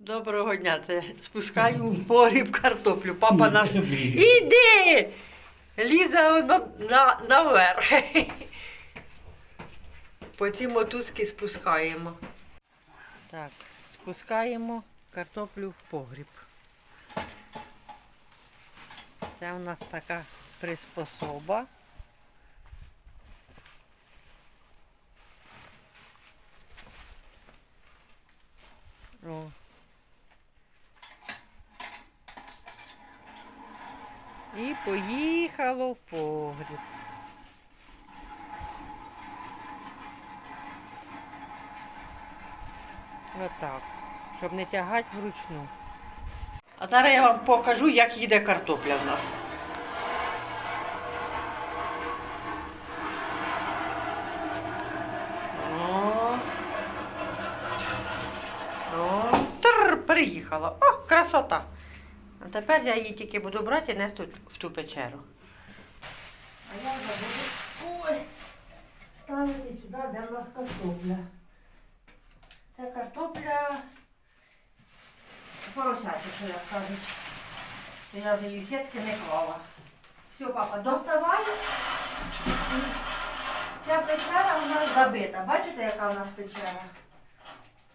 Доброго дня. Це спускаю в погріб картоплю. Папа наш. Іди. Ліза воно на, наверх. По ці мотузки спускаємо. Так, спускаємо картоплю в погріб. Це у нас така приспособа. О. І поїхало в погріб. Отак, щоб не тягати вручну. А зараз я вам покажу, як їде картопля в нас. О. О, тр, переїхала. О, красота. А тепер я її тільки буду брати і нести в ту печеру. А я вже буду ой, ставити сюди, де в нас картопля. Це картопля поросяча, що я кажуть. Що я вже її сітки не клала. Все, папа, доставай. Ця печера у нас забита. Бачите, яка у нас печера?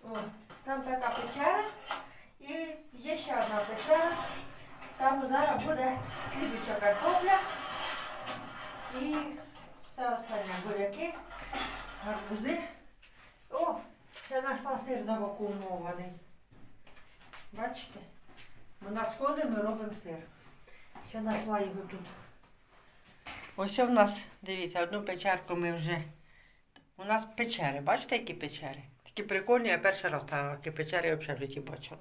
О, там така печера. І є ще одна печера. Там зараз буде слідуча картопля і все остальне. Буряки, гарбузи. О, ще знайшла сир завакуумований. Бачите? Ми на сходи ми робимо сир. Ще знайшла його тут. Ось в нас, дивіться, одну печерку ми вже. У нас печери, бачите, які печери? Такі прикольні, я перший раз такі печери я взагалі в бачила.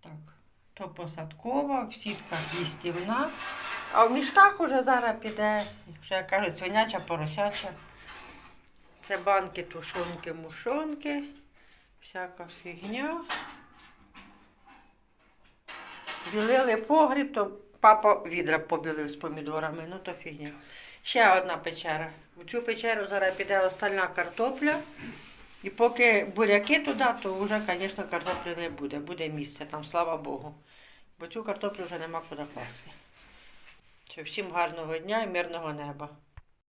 Так, то посадкова, в сітках їстівна. А в мішках уже зараз піде, вже як кажуть, свиняча, поросяча. Це банки, тушонки, мушонки, всяка фігня. Білили погріб, то папа відра побілив з помідорами, ну то фігня. Ще одна печера. В цю печеру зараз піде остальна картопля. І поки буряки туди, то вже, звісно, картоплі не буде. Буде місце там, слава Богу. Бо цю картоплю вже нема куди класти. Всім гарного дня і мирного неба.